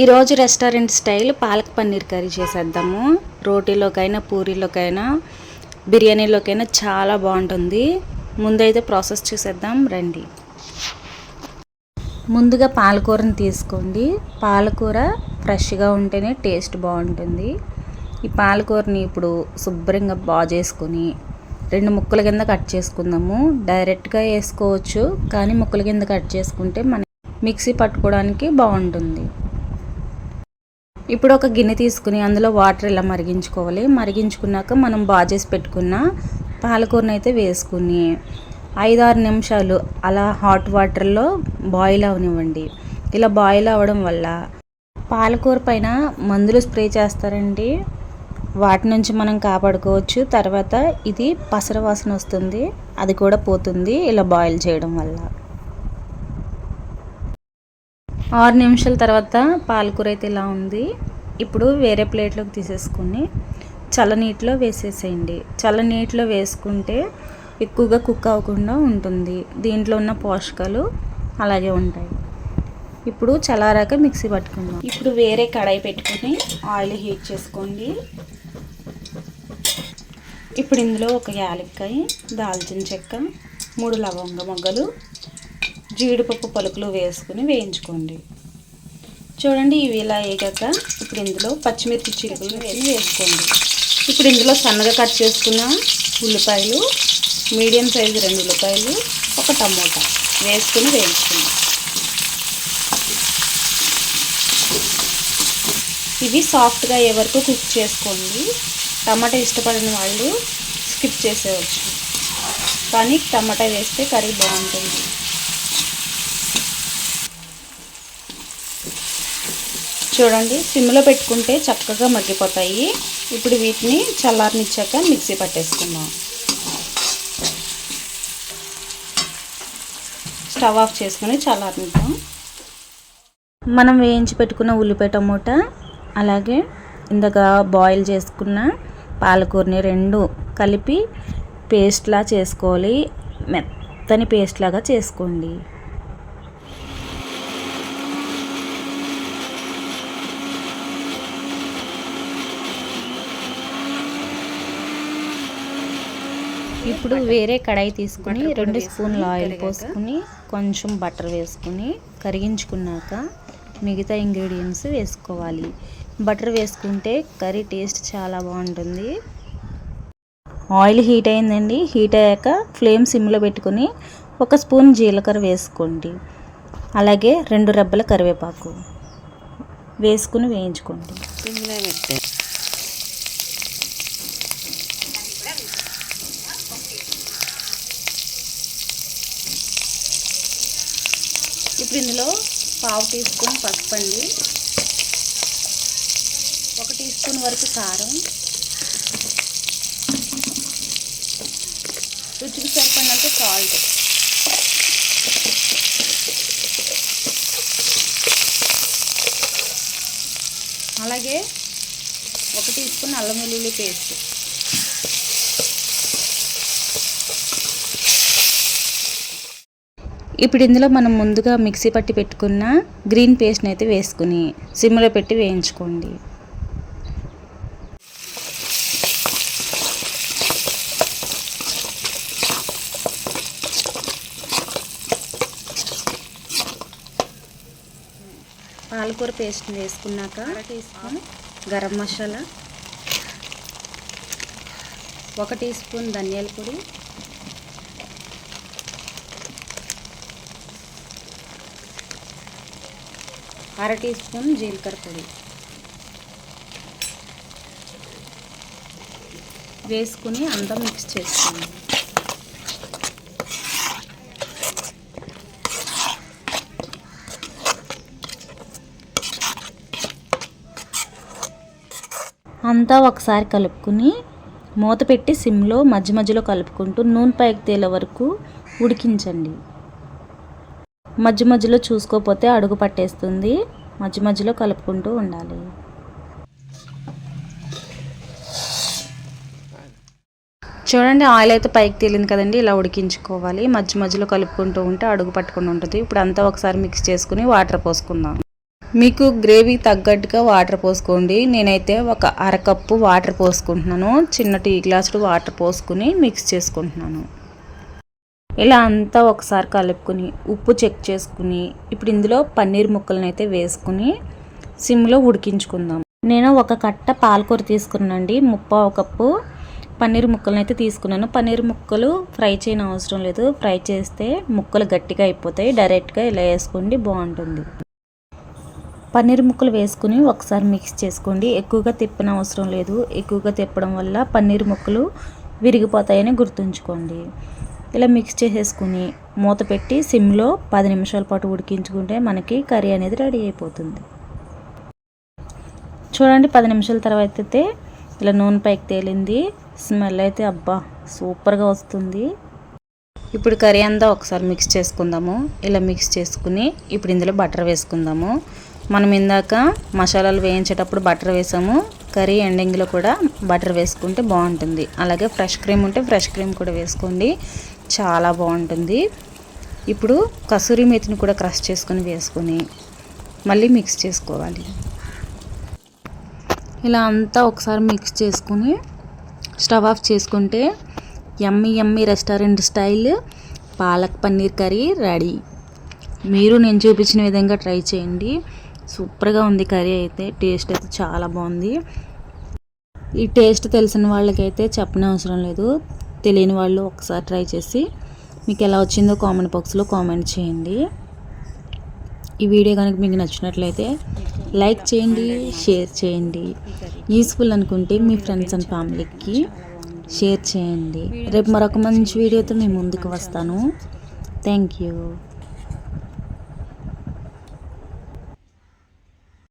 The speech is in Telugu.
ఈరోజు restaurant style palak paneer curry చేసేద్దాము. రోటీలోకైనా పూరీలోకైనా బిర్యానీలోకైనా చాలా బాగుంటుంది. ముందైతే ప్రాసెస్ చూసేద్దాం రండి. ముందుగా పాలకూరని తీసుకోండి. పాలకూర ఫ్రెష్గా ఉంటేనే టేస్ట్ బాగుంటుంది. ఈ పాలకూరని ఇప్పుడు శుభ్రంగా బాగా చేసుకొని రెండు ముక్కల కింద కట్ చేసుకుందాము. డైరెక్ట్గా వేసుకోవచ్చు కానీ ముక్కల కింద కట్ చేసుకుంటే మన మిక్సీ పట్టుకోవడానికి బాగుంటుంది. ఇప్పుడు ఒక గిన్నె తీసుకుని అందులో వాటర్ ఇలా మరిగించుకోవాలి? మరిగించుకున్నాక మనం బాజేసి పెట్టుకున్న పాలకూరను అయితే వేసుకుని ఐదారు నిమిషాలు అలా హాట్ వాటర్లో బాయిల్ అవనివ్వండి. ఇలా బాయిల్ అవ్వడం వల్ల పాలకూర పైన మందులు స్ప్రే చేస్తారండి. వాటి నుంచి మనం కాపాడుకోవచ్చు. తర్వాత ఇది పసర వాసన వస్తుంది. అది కూడా పోతుంది ఇలా బాయిల్ చేయడం వల్ల. ఆరు నిమిషాల తర్వాత పాలకూర అయితే ఇలా ఉంది. ఇప్పుడు వేరే ప్లేట్లోకి తీసేసుకుని చల్లనీటిలో వేసేసేయండి. చల్లనీటిలో వేసుకుంటే ఎక్కువగా కుక్ అవ్వకుండా ఉంటుంది. దీంట్లో ఉన్న పోషకాలు అలాగే ఉంటాయి. ఇప్పుడు చల్లారాక మిక్సీ పట్టుకుందాం. ఇప్పుడు వేరే కడాయి పెట్టుకుని ఆయిల్ హీట్ చేసుకోండి. ఇప్పుడు ఇందులో ఒక యాలక్కాయ దాల్చిన చెక్క మూడు లవంగ మొగ్గలు జీడిపప్పు పలుకులు వేసుకుని వేయించుకోండి. చూడండి ఇవి ఇలా వేగాక ఇప్పుడు ఇందులో పచ్చిమిర్చి చిలుకలు వేసి వేసుకోండి. ఇప్పుడు ఇందులో సన్నగా కట్ చేసుకున్న ఉల్లిపాయలు మీడియం సైజు రెండు ఉల్లిపాయలు ఒక టమోటా వేసుకుని వేయించుకుందాం. ఇవి సాఫ్ట్గా అయ్యే వరకు కుక్ చేసుకోండి. టమాటా ఇష్టపడిన వాళ్ళు స్కిప్ చేసేయచ్చు. కానీ టమాటా వేస్తే కర్రీ బాగుంటుంది. చూడండి సిమ్లో పెట్టుకుంటే చక్కగా మగ్గిపోతాయి. ఇప్పుడు వీటిని చల్లారనిచ్చాక మిక్సీ పట్టేసుకుందాం. స్టవ్ ఆఫ్ చేసుకుని చల్లారనిద్దాం. మనం వేయించి పెట్టుకున్న ఉల్లిపాయ టమోటా అలాగే ఇందాక బాయిల్ చేసుకున్న పాలకూరని రెండు కలిపి పేస్ట్లా చేసుకోవాలి. మెత్తని పేస్ట్ లాగా చేసుకోండి. ఇప్పుడు వేరే కడాయి తీసుకుని రెండు స్పూన్ల ఆయిల్ పోసుకుని కొంచెం బటర్ వేసుకుని కరిగించుకున్నాక మిగతా ఇంగ్రీడియంట్స్ వేసుకోవాలి. బటర్ వేసుకుంటే కర్రీ టేస్ట్ చాలా బాగుంటుంది. ఆయిల్ హీట్ అయిందండి. హీట్ అయ్యాక ఫ్లేమ్ సిమ్లో పెట్టుకుని ఒక స్పూన్ జీలకర్ర వేసుకోండి. అలాగే రెండు రెబ్బల కరివేపాకు వేసుకుని వేయించుకోండి. ఇప్పుడు ఇందులో పావు టీ స్పూన్ పసుపు అండి. ఒక టీ స్పూన్ వరకు కారం. రుచికి సరిపడినంత సాల్ట్ అలాగే ఒక టీ స్పూన్ అల్లం వెల్లుల్లి పేస్ట్. ఇప్పుడు ఇందులో మనం ముందుగా మిక్సీ పట్టి పెట్టుకున్న గ్రీన్ పేస్ట్ని అయితే వేసుకుని సిమ్లో పెట్టి వేయించుకోండి. పాలకూర పేస్ట్ వేసుకున్నాక టీ స్పూన్ గరం మసాలా ఒక టీ స్పూన్ ధనియాల పొడి అర టీ స్పూన్ జీలకర్ర పొడి. వేసుకుని అంతా మిక్స్ చేసుకోండి అంతా ఒకసారి కలుపుకుని మూత పెట్టి సిమ్లో మధ్య మధ్యలో కలుపుకుంటూ నూనె పైకి తేలే వరకు ఉడికించండి. మధ్య మధ్యలో చూసుకోకపోతే అడుగు పట్టేస్తుంది. మధ్య మధ్యలో కలుపుకుంటూ ఉండాలి. చూడండి ఆయిల్ అయితే పైకి తేలింది కదండి. ఇలా ఉడికించుకోవాలి. మధ్య మధ్యలో కలుపుకుంటూ ఉంటే అడుగు పట్టుకుని ఉంటుంది. ఇప్పుడు అంతా ఒకసారి మిక్స్ చేసుకుని వాటర్ పోసుకుందాం. మీకు గ్రేవీ తగ్గట్టుగా వాటర్ పోసుకోండి. నేనైతే ఒక అరకప్పు వాటర్ పోసుకుంటున్నాను. చిన్న టీ గ్లాసుడు వాటర్ పోసుకుని మిక్స్ చేసుకుంటున్నాను. ఇలా అంతా ఒకసారి కలుపుకుని ఉప్పు చెక్ చేసుకుని ఇప్పుడు ఇందులో పన్నీర్ ముక్కలను అయితే వేసుకుని సిమ్లో ఉడికించుకుందాం. నేను ఒక కట్ట పాలకూర తీసుకున్నానండి. ముప్పావు కప్పు పన్నీర్ ముక్కలను అయితే తీసుకున్నాను. పన్నీర్ ముక్కలు ఫ్రై చేయని అవసరం లేదు. ఫ్రై చేస్తే ముక్కలు గట్టిగా అయిపోతాయి. డైరెక్ట్గా ఇలా వేసుకోండి బాగుంటుంది. పన్నీర్ ముక్కలు వేసుకుని ఒకసారి మిక్స్ చేసుకోండి. ఎక్కువగా తిప్పిన అవసరం లేదు. ఎక్కువగా తిప్పడం వల్ల పన్నీర్ ముక్కలు విరిగిపోతాయని గుర్తుంచుకోండి. ఇలా మిక్స్ చేసేసుకుని మూత పెట్టి సిమ్లో పది నిమిషాల పాటు ఉడికించుకుంటే మనకి కర్రీ అనేది రెడీ అయిపోతుంది. చూడండి పది నిమిషాల తర్వాత అయితే ఇలా నూనె పైకి తేలింది. స్మెల్ అయితే అబ్బా సూపర్గా వస్తుంది. ఇప్పుడు కర్రీ అంతా ఒకసారి మిక్స్ చేసుకుందాము. ఇలా మిక్స్ చేసుకుని ఇప్పుడు ఇందులో బటర్ వేసుకుందాము. మనం ఇందాక మసాలాలు వేయించేటప్పుడు బటర్ వేసాము. కర్రీ ఎండింగ్లో కూడా బటర్ వేసుకుంటే బాగుంటుంది. అలాగే ఫ్రెష్ క్రీమ్ ఉంటే ఫ్రెష్ క్రీమ్ కూడా వేసుకోండి. చాలా బాగుంటుంది. ఇప్పుడు కసూరి మెతిని కూడా క్రష్ చేసుకొని వేసుకొని మళ్ళీ మిక్స్ చేసుకోవాలి. ఇలా అంతా ఒకసారి మిక్స్ చేసుకుని స్టవ్ ఆఫ్ చేసుకుంటే ఎమ్మి ఎమ్మి restaurant style palak paneer curry ready. మీరు నేను చూపించిన విధంగా ట్రై చేయండి. సూపర్గా ఉంది కర్రీ అయితే టేస్ట్ అయితే చాలా బాగుంది. ఈ టేస్ట్ తెలిసిన వాళ్ళకైతే చెప్పనవసరం లేదు. తెలియని వాళ్ళు ఒకసారి ట్రై చేసి మీకు ఎలా వచ్చిందో కామెంట్ బాక్స్లో కామెంట్ చేయండి. ఈ వీడియో కనుక మీకు నచ్చినట్లయితే లైక్ చేయండి షేర్ చేయండి. యూస్ఫుల్ అనుకుంటే మీ ఫ్రెండ్స్ అండ్ ఫ్యామిలీకి షేర్ చేయండి. రేపు మరొక మంచి వీడియోతో మేము ముందుకు వస్తాను. Thank you.